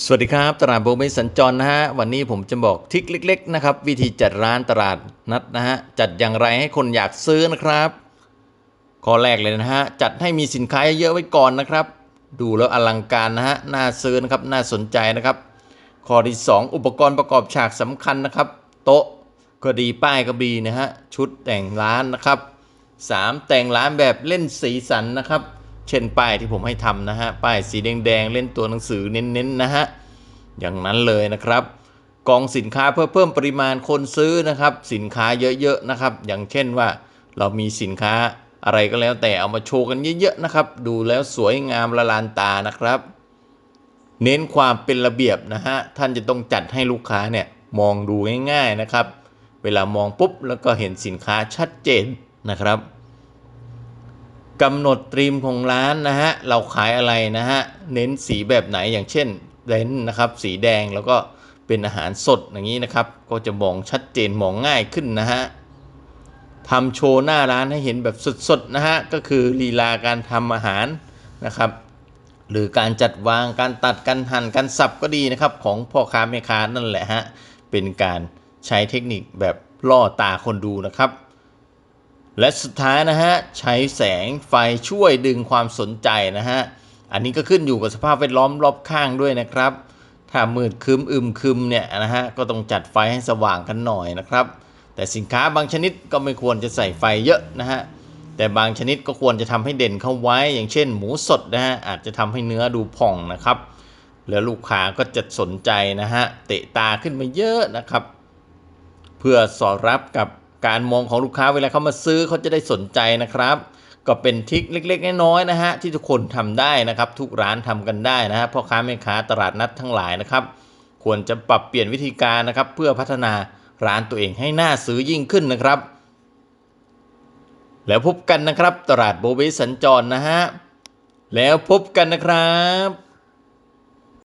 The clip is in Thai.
สวัสดีครับ ตลาดโบเมสัญจรนะฮะ วันนี้ผมจะบอกทริคเล็ก ๆ นะครับ วิธีจัดร้านตลาดนัดนะฮะ จัดอย่างไรให้คนอยากซื้อนะครับ ข้อแรกเลยนะฮะ จัดให้มีสินค้าเยอะไว้ก่อนนะครับ ดูแล้วอลังการนะฮะ น่าซื้อนะครับ น่าสนใจนะครับ ข้อที่ 2 อุปกรณ์ประกอบฉากสำคัญนะครับ โต๊ะก็ดีป้ายก็ดีนะฮะ ชุดแต่งร้านนะครับ 3 แต่งร้านแบบเล่นสีสันนะครับ เช่นป้ายที่ผมให้ทำนะฮะ ป้ายสีแดงๆ เล่นตัวหนังสือเน้นๆนะฮะ อย่างนั้นเลยนะครับ กองสินค้าเพื่อเพิ่มปริมาณคนซื้อนะครับ สินค้าเยอะๆนะครับ อย่างเช่นว่าเรามีสินค้าอะไรก็แล้วแต่เอามาโชว์กันเยอะๆนะครับ ดูแล้วสวยงามละลานตานะครับ เน้นความเป็นระเบียบนะฮะ ท่านจะต้องจัดให้ลูกค้าเนี่ยมองดูง่ายๆนะครับ เวลามองปุ๊บแล้วก็เห็นสินค้าชัดเจนนะครับ กำหนดตรีมของร้านนะฮะ เราขายอะไรนะฮะ เน้นสีแบบไหนอย่างเช่นเนส์นะครับ สีแดงแล้วก็เป็นอาหารสดอย่างนี้นะครับ ก็จะมองชัดเจนมองง่ายขึ้นนะฮะทำโชว์หน้าร้านให้เห็นแบบสดๆนะฮะ ก็คือลีลาการทำอาหารนะครับ หรือการจัดวางการตัดการหั่นการสับก็ดีนะครับ ของพ่อค้าแม่ค้านั่นแหละฮะ เป็นการใช้เทคนิคแบบล่อตาคนดูนะครับ และสุดท้ายนะฮะใช้แสงไฟช่วยดึงความสนใจนะฮะอันนี้ก็ขึ้นอยู่กับสภาพแวดล้อมรอบข้างด้วยนะครับ ถ้ามืดคึมอึมคึมเนี่ยนะฮะก็ต้องจัดไฟให้สว่างกันหน่อยนะครับ แต่สินค้าบางชนิดก็ไม่ควรจะใส่ไฟเยอะนะฮะแต่บางชนิดก็ควรจะทำให้เด่นเข้าไว้ อย่างเช่น หมูสดนะฮะอาจจะทำให้เนื้อดูผ่องนะครับ แล้วลูกค้าก็จะสนใจนะฮะเตะตาขึ้นมาเยอะนะครับ เพื่อสอดรับกับ การมองของลูกค้าเวลาเขามาซื้อเขาจะได้สนใจนะครับ ก็เป็นทิคเล็กๆน้อยๆนะฮะที่ทุกคนทำได้นะครับ ทุกร้านทำกันได้นะฮะพ่อค้าแม่ค้าตลาดนัดทั้งหลายนะครับ ควรจะปรับเปลี่ยนวิธีการนะครับ เพื่อพัฒนาร้านตัวเองให้น่าซื้อยิ่งขึ้นนะครับ แล้วพบกันนะครับ ตลาดโบเบสัญจรนะฮะแล้วพบกันนะครับ